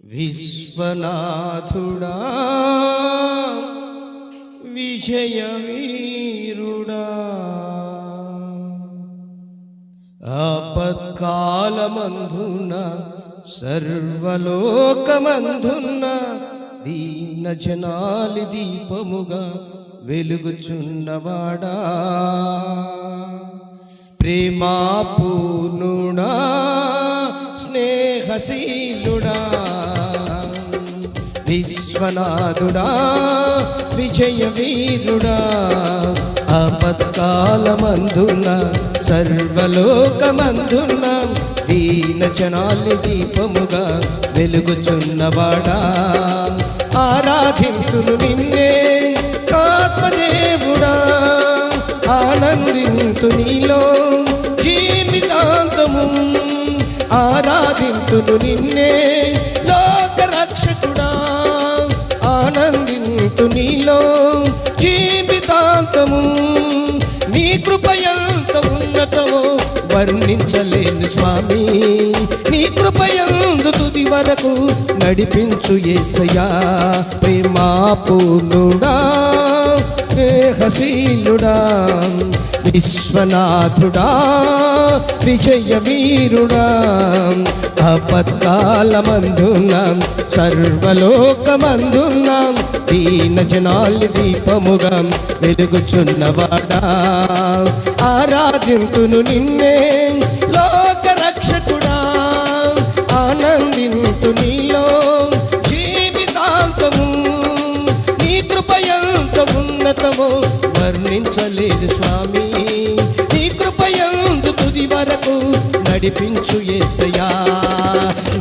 విశ్వనాథుడా విజయవీరుడా. ఆపత్కాలమందున సర్వలోకమందున్న దీన జనాలి దీపముగా వెలుగుచున్నవాడా. ప్రేమాపూర్ణుడా స్నేహశీలుడా విశ్వనాథుడా విజయ వీరుడా ఆపత్కాలమందున సర్వలోకమందున దీన జనాలి దీపముగా వెలుగుచున్నవాడా. ఆరాధింతులు నిన్నే ఆత్మదేవుడా ఆనందింతు నీలో నాడు నిన్నే లోక రక్షకుడా ఆనందింతు నీలో జీవితాంతము. నీ కృపయంత ఉన్నతమో వర్ణించలేను స్వామి. నీ కృపయందు తుది వరకు నడిపించు ఏసయా ప్రేమా పూర్ణుడా స్నేహశీలుడా విశ్వనాథుడా విజయవీరుడా. అపత్కాలమందున్నాం సర్వలోకమందున్నాం సర్వలోకమందున దీన జనాలి దీపముగా వెలుగుచున్నవాడా. ఆరాధింతును నిన్నే ఉన్నతమో వర్ణించలేదు స్వామి. నీ కృపయందు తుది వరకు నడిపించు ఎసయా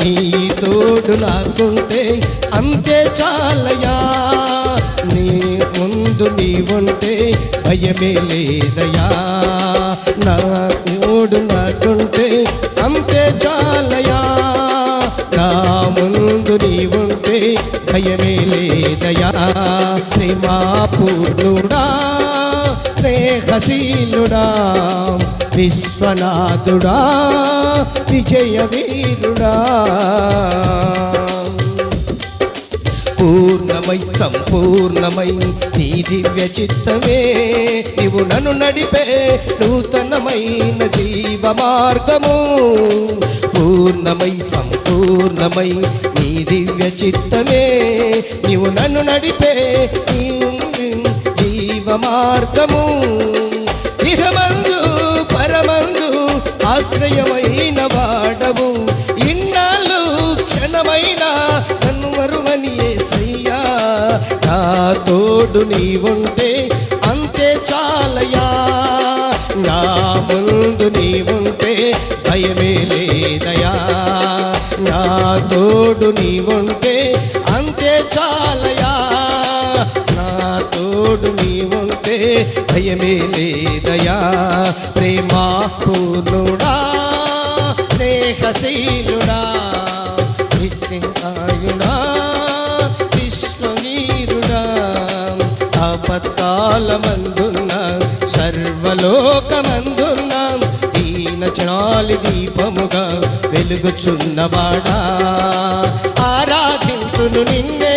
నీ తోడు నాకుంటే అంతే చాలయా నీ ముందు నీ ఉంటే భయమే లేదయా లేదయా ప్రేమా స్నేహశీలుడా విశ్వనాథుడా విజయ వీరుడా పూర్ణమై సంపూర్ణమై నీ దివ్య చిత్తమే నీవు నన్ను నడిపే నూతనమైన జీవ మార్గము సంపూర్ణమై సంపూర్ణమై నీ దివ్య చిత్తమే. నీవు నన్ను నడిపే జీవ మార్గము ఇహమందు పరమందు ఆశ్రయమైన వాడవు. ఇన్నాళ్ళు క్షణమైన నన్ను మరువని ఏసయ్యా నా తోడు నీవు నీవుంటే అంతే చాలయా? నా తోడు నీవుంటే భయమే లేదయా? ప్రేమా పూర్ణుడా స్నేహశీలుడా నిశ్చింతాయుడా విశ్వవీరుడా. ఆపత్కాలమందున్న సర్వలోకమందున్న దీన చనాలి దీపముగా వెలుగుచున్నవాడా? ఆరాధింతును నిన్నే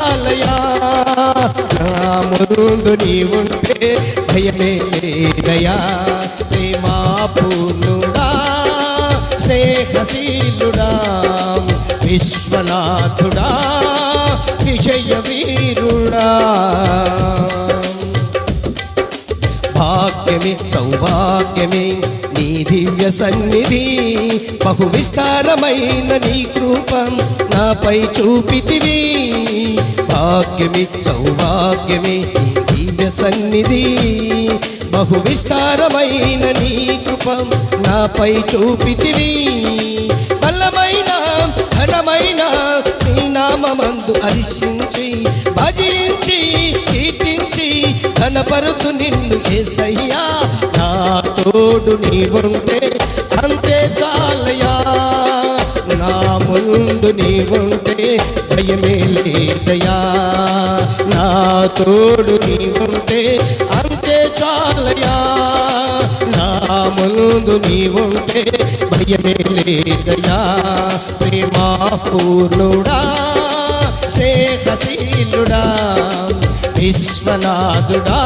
అంతే నా ముందు నీ ఉంటే భయమే లేదయా ప్రేమా పూర్ణుడా స్నేహశీలుడా విశ్వనాథుడా విజయ వీరుడా సన్నిధి బహు విస్తారమైన నీ కృపం నాపై చూపితివి. భాగ్యమి సౌభాగ్యమి దివ్య సన్నిధి బహు విస్తారమైన నీ కృపం నాపై చూపితివి. బలమైన ఘనమైన నీ నామందు హర్షించి భజించి కీర్తించి ఘనపరుతు నిన్ను ఏసయ్యా. నా తోడు నీవుంటే అంతే చాలయా నా ముందు నీవుంటే భయమే లేదయా నా తోడు నీవుంటే అంతే చాలయా నా ముందు నీవుంటే భయమే లేదయా ప్రేమా పూర్ణుడా శేఖశీలుడా విశ్వనాథుడా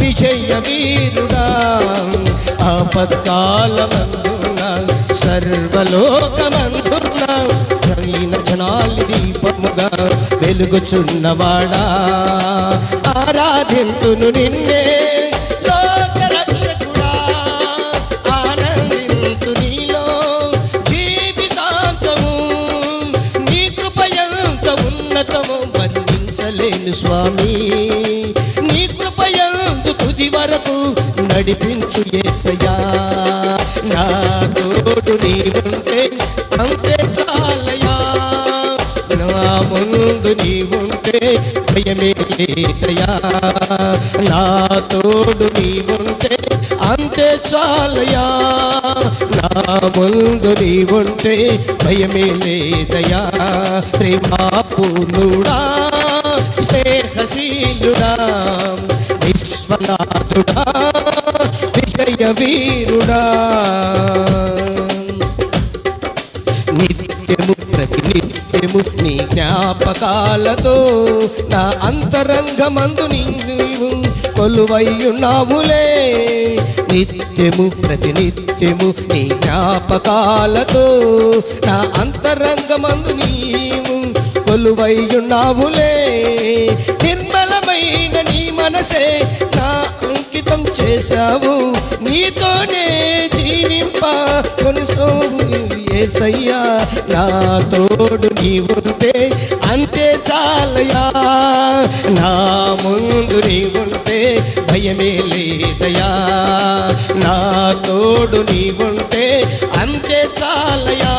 విజయ వీరుడా ఆపత్కాలమందున సర్వలోకమందున జరిగిన జనాలి దీపముగా వెలుగుచున్నవాడా. ఆరాధింతును నిన్నే ఉన్నతము. వర్ణించలేను స్వామి నీ కృపయందు తుది వరకు నడిపించు ఏసయా నా తోడు నీవుంటే అంతే చాలయా నా ముందు నీవుంటే భయమే లేదయా నా తోడు నీవుంటే అంతే చాలయా నా ముందు నీవుంటే భయమే లేదయా ప్రేమా పూర్ణుడా స్నేహశీలుడా విశ్వనాథుడా విజయ వీరుడా. నిత్యము ప్రతి నిత్యము నీ జ్ఞాపకాలతో నా అంతరంగమందు నీవు కొలువయ్యున్నావులే. నిత్యము ప్రతి నిత్యము నీ జ్ఞాపకాలతో నా అంతరంగమందు నీవు కొలువయ్యున్నావులే నిర్మలమైన నీ మనసే నా అంకితం చేశావు. నీతోనే జీవింప కొనుసోవు ఏసయ్యా. నా తోడు నీవుంటే అంతే చాలయా నా ముందు నీవుంటే భయమే లేదయా నా తోడు నీవుంటే అంతే చాలయా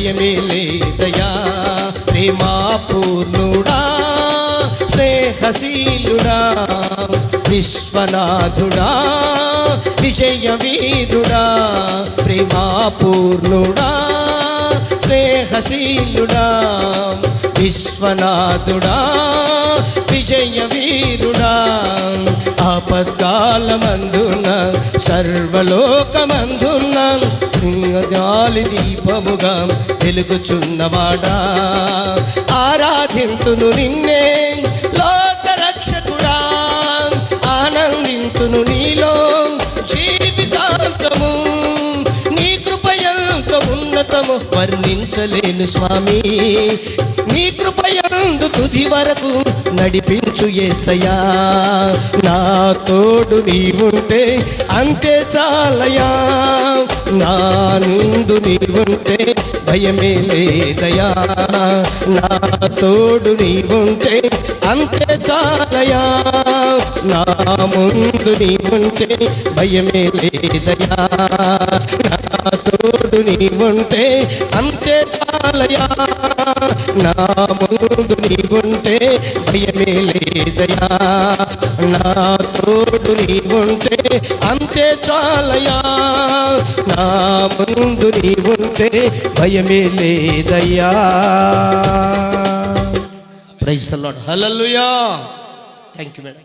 భయమే లేదయా ప్రేమా పూర్ణుడా స్నేహశీలుడా విశ్వనాథుడా విజయ వీరుడా ప్రేమా పూర్ణుడా స్నేహశీలుడా విశ్వనాథుడా విజయ వీరుడా ఆపత్కాలమందున సర్వలోకమందున జాలి దీపముగా వెలుగుచున్నవాడా. ఆరాధింతును నిన్నే లోక రక్షకుడా ఆనందింతును నీలో జీవితాంతము. నీ కృపయంత ఉన్నతము వర్ణించలేను స్వామి. నీ కృపయందు తుది వరకు నడిపించు ఏసయా నా తోడు నీవుంటే అంతే చాలయా నా నుండు నీవుంటే భయమే లేదయా? నా తోడు నీవుంటే అంతే చాలయా? నా ముందు నీవుంటే భయమే లేదయా నా తోడు నీవుంటే అంతే చాలయా నా ముందు నీవుంటే భయమే లేదయా నా తోడు నీవుంటే అంతే చాలయా నా ముందు నీవుంటే భయమే లేదయ్యా. Praise hallelujah thank you madam